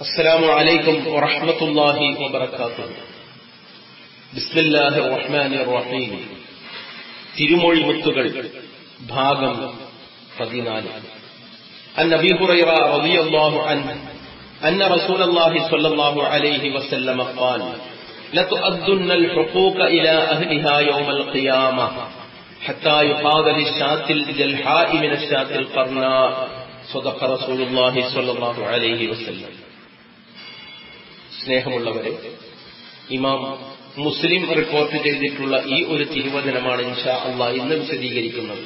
السلام عليكم ورحمة الله وبركاته بسم الله الرحمن الرحيم തിരുമൊഴി മുത്തുകൾ ഭാഗം പതിനാല് عن ابي هريره رضي الله عنه ان رسول الله صلى الله عليه وسلم قال لتؤدن الحقوق الى اهلها يوم القيامه حتى يقاد للشاة الجلحاء من الشاة القرناء صدق رسول الله صلى الله عليه وسلم സ്നേഹമുള്ളവരെ ഇമാം മുസ്ലിം റിപ്പോർട്ട് ചെയ്തിട്ടുള്ള ഈ ഒരു തിരുവചനമാണ് ഇൻഷാ അള്ളാ ഇന്ന് വിശദീകരിക്കുന്നത്.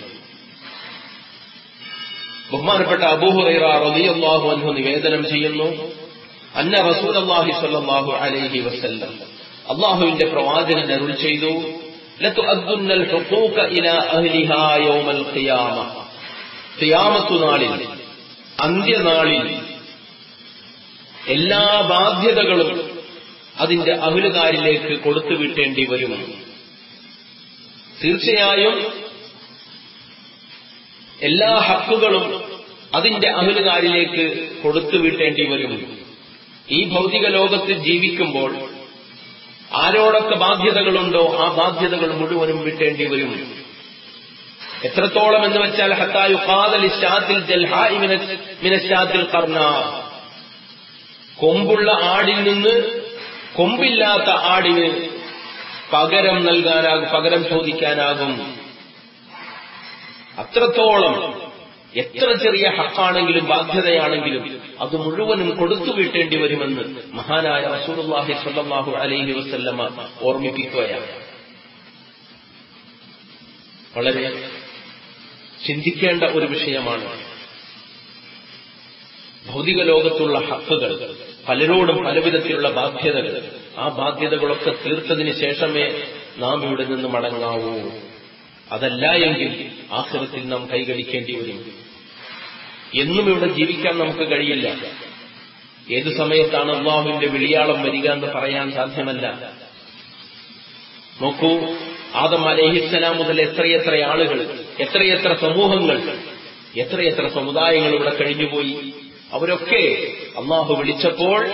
ബഹുമാനപ്പെട്ട അബൂഹുറൈറ റളിയല്ലാഹു അൻഹു നിവേദനം ചെയ്യുന്നു അന്ന റസൂൽ അള്ളാഹി സ്വല്ലല്ലാഹു അലൈഹി വസല്ലം. അള്ളാഹുവിന്റെ പ്രവാചകൻ അരുൾ ചെയ്തു ലതുഅദ്ദുന്നൽ ഹുഖൂഖ ഇലാ അഹ്ലിഹാ യൗമൽ അന്ത്യനാളിൽ എല്ലാ ബാധ്യതകളും അതിന്റെ അഹുലുകാരിലേക്ക് കൊടുത്തുവിട്ടേണ്ടി വരും. തീർച്ചയായും എല്ലാ ഹക്കുകളും അതിന്റെ അഹുലുകാരിലേക്ക് കൊടുത്തുവിട്ടേണ്ടി വരും. ഈ ഭൗതിക ലോകത്ത് ജീവിക്കുമ്പോൾ ആരോടൊക്കെ ബാധ്യതകളുണ്ടോ ആ ബാധ്യതകൾ മുഴുവനും വിട്ടേണ്ടി വരും. എത്രത്തോളം എന്ന് വെച്ചാൽ ഹത്തായുൽ മിനശാത്തിൽ കർണ കൊമ്പുള്ള ആടിൽ നിന്ന് കൊമ്പില്ലാത്ത ആടിന് പകരം നൽകാനാകും പകരം ചോദിക്കാനാകും. അത്രത്തോളം എത്ര ചെറിയ ഹക്കാണെങ്കിലും ബാധ്യതയാണെങ്കിലും അത് മുഴുവനും കൊടുത്തു വീട്ടേണ്ടി വരുമെന്ന് മഹാനായ റസൂലുള്ളാഹി സ്വല്ലല്ലാഹു അലൈഹി വസല്ലമ ഓർമ്മിപ്പിക്കുകയാണ്. വളരെ ചിന്തിക്കേണ്ട ഒരു വിഷയമാണ് ഭൗതിക ലോകത്തുള്ള ഹക്കുകൾ പലരോടും പലവിധത്തിലുള്ള ബാധ്യതകൾ. ആ ബാധ്യതകളൊക്കെ തീർത്തതിന് ശേഷമേ നാം ഇവിടെ നിന്ന് മടങ്ങാവൂ. അതല്ല എങ്കിൽ ആഹൃത്തിൽ നാം കൈകടിക്കേണ്ടി വരും. എന്നും ഇവിടെ ജീവിക്കാൻ നമുക്ക് കഴിയില്ല. ഏതു സമയത്താണ് അള്ളാഹുവിന്റെ വിളിയാളം വരിക എന്ന് പറയാൻ സാധ്യമല്ല. നോക്കൂ ആദം അലഹിസ്സലാം മുതൽ എത്രയെത്ര ആളുകൾ എത്രയെത്ര സമൂഹങ്ങൾ എത്രയെത്ര സമുദായങ്ങൾ ഇവിടെ കഴിഞ്ഞുപോയി. അവരൊക്കെ അള്ളാഹു വിളിച്ചപ്പോൾ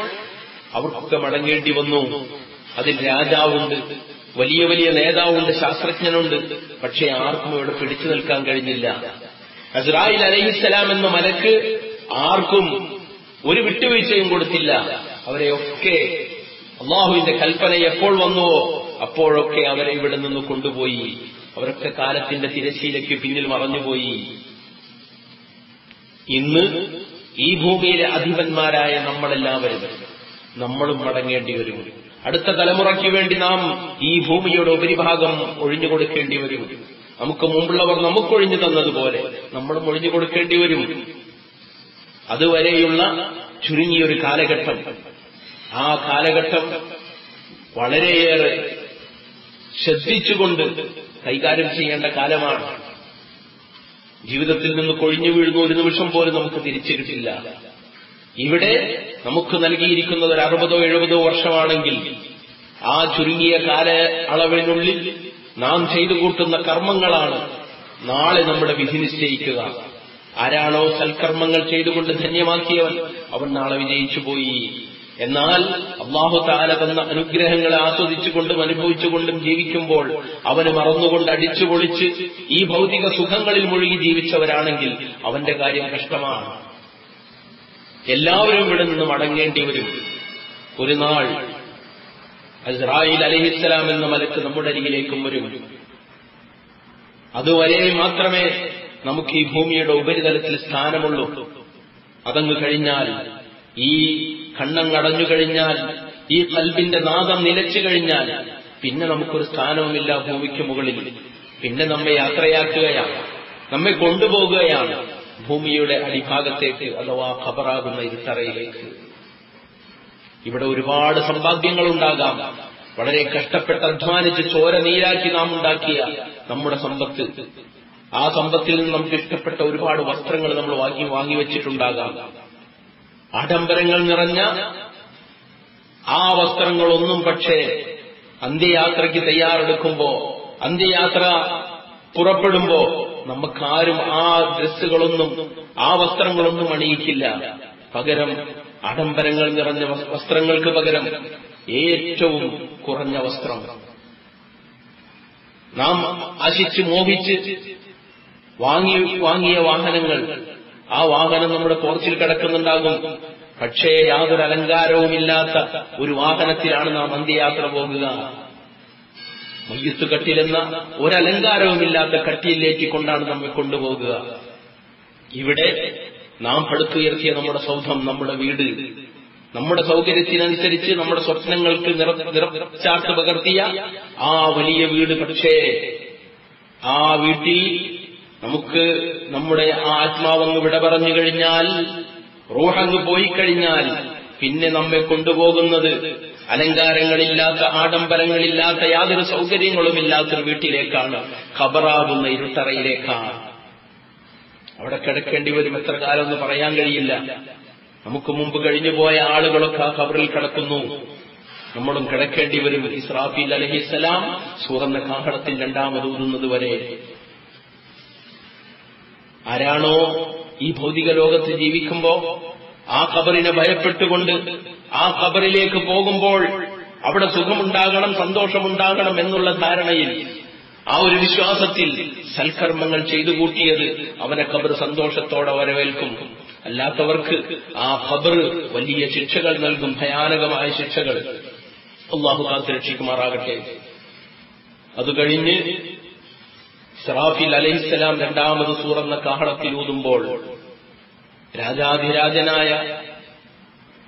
അവർക്കൊക്കെ മടങ്ങേണ്ടി വന്നു. അതിൽ രാജാവുണ്ട് വലിയ വലിയ നേതാവുണ്ട് ശാസ്ത്രജ്ഞനുണ്ട്. പക്ഷെ ആർക്കും ഇവിടെ പിടിച്ചു നിൽക്കാൻ കഴിഞ്ഞില്ല. അസ്രായിൽ അലഹിസ്സലാം എന്ന മലക്ക് ആർക്കും ഒരു വിട്ടുവീഴ്ചയും കൊടുത്തില്ല. അവരെയൊക്കെ അള്ളാഹുവിന്റെ കൽപ്പന എപ്പോൾ വന്നുവോ അപ്പോഴൊക്കെ അവരെ ഇവിടെ നിന്ന് കൊണ്ടുപോയി. അവരൊക്കെ കാലത്തിന്റെ തിരശീലയ്ക്ക് പിന്നിൽ മറഞ്ഞുപോയി. ഇന്ന് ഈ ഭൂമിയിലെ അധിപന്മാരായ നമ്മളെല്ലാവരും നമ്മളും മടങ്ങേണ്ടി വരും. അടുത്ത തലമുറയ്ക്ക് വേണ്ടി നാം ഈ ഭൂമിയുടെ ഉപരിഭാഗം ഒഴിഞ്ഞു കൊടുക്കേണ്ടി വരും. നമുക്ക് മുമ്പുള്ളവർ നമുക്കൊഴിഞ്ഞു തന്നതുപോലെ നമ്മളും ഒഴിഞ്ഞു കൊടുക്കേണ്ടി വരും. അതുവരെയുള്ള ചുരുങ്ങിയൊരു കാലഘട്ടം. ആ കാലഘട്ടം വളരെയേറെ ശ്രദ്ധിച്ചുകൊണ്ട് കൈകാര്യം ചെയ്യേണ്ട കാലമാണ്. ജീവിതത്തിൽ നിന്ന് കൊഴിഞ്ഞു വീഴുന്ന ഒരു നിമിഷം പോലും നമുക്ക് തിരിച്ചു കിട്ടില്ല. ഇവിടെ നമുക്ക് നൽകിയിരിക്കുന്നത് ഒരു അറുപതോ എഴുപതോ വർഷമാണെങ്കിൽ ആ ചുരുങ്ങിയ കാല അളവിനുള്ളിൽ നാം ചെയ്തു കൂട്ടുന്ന കർമ്മങ്ങളാണ് നാളെ നമ്മുടെ വിധി നിശ്ചയിക്കുക. ആരാണോ സൽക്കർമ്മങ്ങൾ ചെയ്തുകൊണ്ട് ധന്യമാക്കിയവൻ അവൻ നാളെ വിജയിച്ചു പോയി എന്നാൽ അള്ളാഹു താല തന്ന അനുഗ്രഹങ്ങളെ ആസ്വദിച്ചുകൊണ്ടും അനുഭവിച്ചുകൊണ്ടും ജീവിക്കുമ്പോൾ അവന് മറന്നുകൊണ്ട് അടിച്ചു പൊളിച്ച് ഈ ഭൗതിക സുഖങ്ങളിൽ മുഴുകി ജീവിച്ചവരാണെങ്കിൽ അവന്റെ കാര്യം കഷ്ടമാണ്. എല്ലാവരും ഇവിടെ നിന്ന് മടങ്ങേണ്ടി വരും. ഒരു നാൾ അസ്രായിൽ അലഹിസ്സലാം എന്ന മലക്ക് നമ്മുടെ അരികിലേക്കും വരും. അതുവരെ മാത്രമേ നമുക്ക് ഈ ഭൂമിയുടെ ഉപരിതലത്തിൽ സ്ഥാനമുള്ളൂ. അതങ്ങ് കഴിഞ്ഞാൽ ഈ കണ്ണങ്ങടഞ്ഞു കഴിഞ്ഞാൽ ഈ കൽബിന്റെ നാദം നിലച്ചു കഴിഞ്ഞാൽ പിന്നെ നമുക്കൊരു സ്ഥാനവുമില്ല ഭൂമിക്ക് മുകളിൽ. പിന്നെ നമ്മെ യാത്രയാക്കുകയാണ് നമ്മെ കൊണ്ടുപോകുകയാണ് ഭൂമിയുടെ അടിഭാഗത്തേക്ക് അഥവാ ഖബറാകുന്ന ഇരുത്തറയിലേക്ക്. ഇവിടെ ഒരുപാട് സമ്പാദ്യങ്ങൾ ഉണ്ടാകാം വളരെ കഷ്ടപ്പെട്ട് അധ്വാനിച്ച് ചോര നീരാക്കി നാം ഉണ്ടാക്കിയ നമ്മുടെ സമ്പത്ത്. ആ സമ്പത്തിൽ നിന്ന് നമുക്ക് ഇഷ്ടപ്പെട്ട ഒരുപാട് വസ്ത്രങ്ങൾ നമ്മൾ വാങ്ങി വാങ്ങി വെച്ചിട്ടുണ്ടാകാം. ആഡംബരങ്ങൾ നിറഞ്ഞ ആ വസ്ത്രങ്ങളൊന്നും പക്ഷേ അന്ത്യയാത്രയ്ക്ക് തയ്യാറെടുക്കുമ്പോ അന്ത്യയാത്ര പുറപ്പെടുമ്പോ നമുക്കാരും ആ ഡ്രസ്സുകളൊന്നും ആ വസ്ത്രങ്ങളൊന്നും അണിയിക്കില്ല. പകരം ആഡംബരങ്ങൾ നിറഞ്ഞ വസ്ത്രങ്ങൾക്ക് പകരം ഏറ്റവും കുറഞ്ഞ വസ്ത്രം. നാം ആശിച്ച് മോഹിച്ച് വാങ്ങി വാങ്ങിയ വാഹനങ്ങൾ ആ വാഹനം നമ്മുടെ പോർച്ചിൽ കിടക്കുന്നുണ്ടാകും. പക്ഷേ യാതൊരു അലങ്കാരവുമില്ലാത്ത ഒരു വാഹനത്തിലാണ് നാം അന്ത്യയാത്ര പോകുക. മയ്യത്ത് കട്ടിലെന്ന ഒരലങ്കാരവുമില്ലാത്ത കട്ടിയിലേക്ക് കൊണ്ടാണ് നമ്മെ കൊണ്ടുപോകുക. ഇവിടെ നാം പടുത്തുയർത്തിയ നമ്മുടെ സൗധം നമ്മുടെ വീട്. നമ്മുടെ സൗകര്യത്തിനനുസരിച്ച് നമ്മുടെ സ്വപ്നങ്ങൾക്ക് നിറ നിറച്ചാർത്ത് പകർത്തിയ ആ വലിയ വീട്. പക്ഷേ ആ വീട്ടിൽ നമുക്ക് നമ്മുടെ ആത്മാവങ്ങ് വിട പറഞ്ഞു കഴിഞ്ഞാൽ റൂഹങ്ങ് പോയി കഴിഞ്ഞാൽ പിന്നെ നമ്മെ കൊണ്ടുപോകുന്നത് അലങ്കാരങ്ങളില്ലാത്ത ആഡംബരങ്ങളില്ലാത്ത യാതൊരു സൗകര്യങ്ങളുമില്ലാത്തൊരു വീട്ടിലേക്കാണ്. ഖബറാകുന്ന ഇരുട്ടറയിലേക്കാണ്. അവിടെ കിടക്കേണ്ടി വരും എത്ര കാലം എന്ന് പറയാൻ കഴിയില്ല. നമുക്ക് മുമ്പ് കഴിഞ്ഞു പോയ ആളുകളൊക്കെ ആ ഖബറിൽ കിടക്കുന്നു. നമ്മളും കിടക്കേണ്ടി വരും. ഇസ്രാഫീൽ അലഹിസലാം സൂറന്ന കാഹളത്തിൽ രണ്ടാമതൂതുന്നത് വരെ. ആരാണോ ഈ ഭൗതിക ലോകത്ത് ജീവിക്കുമ്പോ ആ ഖബറിനെ ഭയപ്പെട്ടുകൊണ്ട് ആ ഖബറിലേക്ക് പോകുമ്പോൾ അവിടെ സുഖമുണ്ടാകണം സന്തോഷമുണ്ടാകണം എന്നുള്ള ധാരണയിൽ ആ ഒരു വിശ്വാസത്തിൽ സൽക്കർമ്മങ്ങൾ ചെയ്തു കൂട്ടിയത് അവനെ ഖബർ സന്തോഷത്തോടെ വരവേൽക്കും. അല്ലാത്തവർക്ക് ആ ഖബർ വലിയ ശിക്ഷകൾ നൽകും ഭയാനകമായ ശിക്ഷകൾ. അള്ളാഹു കാത്ത് രക്ഷിക്കുമാറാകട്ടെ. അത് കഴിഞ്ഞ് സറാഫിൽ അലഹിസ്സലാം രണ്ടാമത് സൂറന്ന കാഹളത്തിൽ ഊതുമ്പോൾ രാജാധിരാജനായ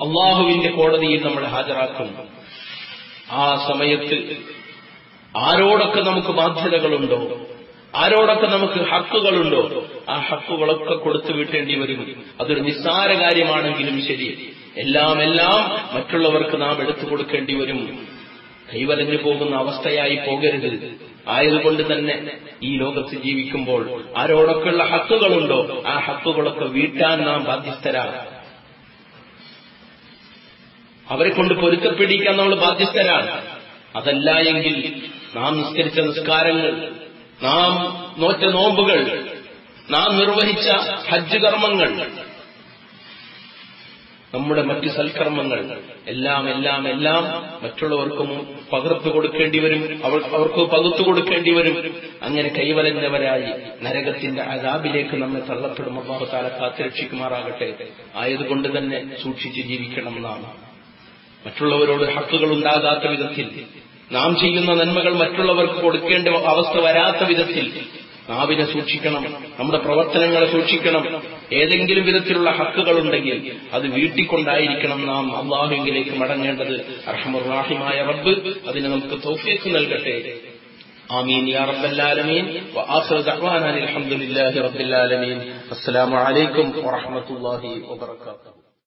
അള്ളാഹുവിന്റെ കോടതിയിൽ നമ്മൾ ഹാജരാക്കും. ആ സമയത്ത് ആരോടൊക്കെ നമുക്ക് ബാധ്യതകളുണ്ടോ? ആരോടൊക്കെ നമുക്ക് ഹക്കുകളുണ്ടോ? ആ ഹക്കുകളൊക്കെ കൊടുത്തു വിട്ടേണ്ടി വരും. അതൊരു നിസ്സാര കാര്യമാണെങ്കിലും ശരി. എല്ലാം എല്ലാം മറ്റുള്ളവർക്ക് നാം എടുത്തു കൊടുക്കേണ്ടി വരും. കൈവലഞ്ഞു പോകുന്ന അവസ്ഥയായി പോകരുത്. ആയതുകൊണ്ട് തന്നെ ഈ ലോകത്ത് ജീവിക്കുമ്പോൾ ആരോടൊക്കെയുള്ള ഹക്കുകളുണ്ടോ? ആ ഹക്കുകളൊക്കെ വീട്ടാൻ നാം ബാധ്യസ്ഥരാണ്. അവരെ കൊണ്ട് പൊരുത്തപ്പെടിക്കാൻ നമ്മൾ ബാധ്യസ്ഥരാണ്. അതല്ല എങ്കിൽ നാം നിസ്കരിച്ച നിസ്കാരങ്ങൾ നാം നോറ്റ നോമ്പുകൾ നാം നിർവഹിച്ച ഹജ്ജ് കർമ്മങ്ങൾ നമ്മുടെ മറ്റ് സൽക്കർമ്മങ്ങൾ. എല്ലാം എല്ലാം എല്ലാം മറ്റുള്ളവർക്കും പകർത്തു കൊടുക്കേണ്ടി വരും. അവർ അവർക്ക് പകുത്തു കൊടുക്കേണ്ടി വരും. അങ്ങനെ കൈവലഞ്ഞവരായി നരകത്തിന്റെ അതാബിലേക്ക് നമ്മെ തള്ളപ്പെടും. അള്ളാഹുത്താല കാത്തുരക്ഷിക്കുമാറാകട്ടെ. ആയതുകൊണ്ട് തന്നെ സൂക്ഷിച്ച് ജീവിക്കണം എന്നാണ് മറ്റുള്ളവരോട് ഹക്കുകൾ ഉണ്ടാകാത്ത വിധത്തിൽ നാം ചെയ്യുന്ന നന്മകൾ മറ്റുള്ളവർക്ക് കൊടുക്കേണ്ട അവസ്ഥ വരാത്ത വിധത്തിൽ നാവിനെ സൂക്ഷിക്കണം നമ്മുടെ പ്രവർത്തനങ്ങളെ സൂക്ഷിക്കണം ഏതെങ്കിലും വിധത്തിലുള്ള ഹക്കുകളുണ്ടെങ്കിൽ അത് വീട്ടിക്കൊണ്ടായിരിക്കണം നാം അള്ളാഹുവിലേക്ക് മടങ്ങേണ്ടത് അർഹമുറാഹിമായ റബ്ബ് അതിന് നമുക്ക് തൗഫീഖ് നൽകട്ടെ آمين يا رب العالمين وآخر دعوانا الحمد لله رب العالمين السلام عليكم ورحمة الله وبركاته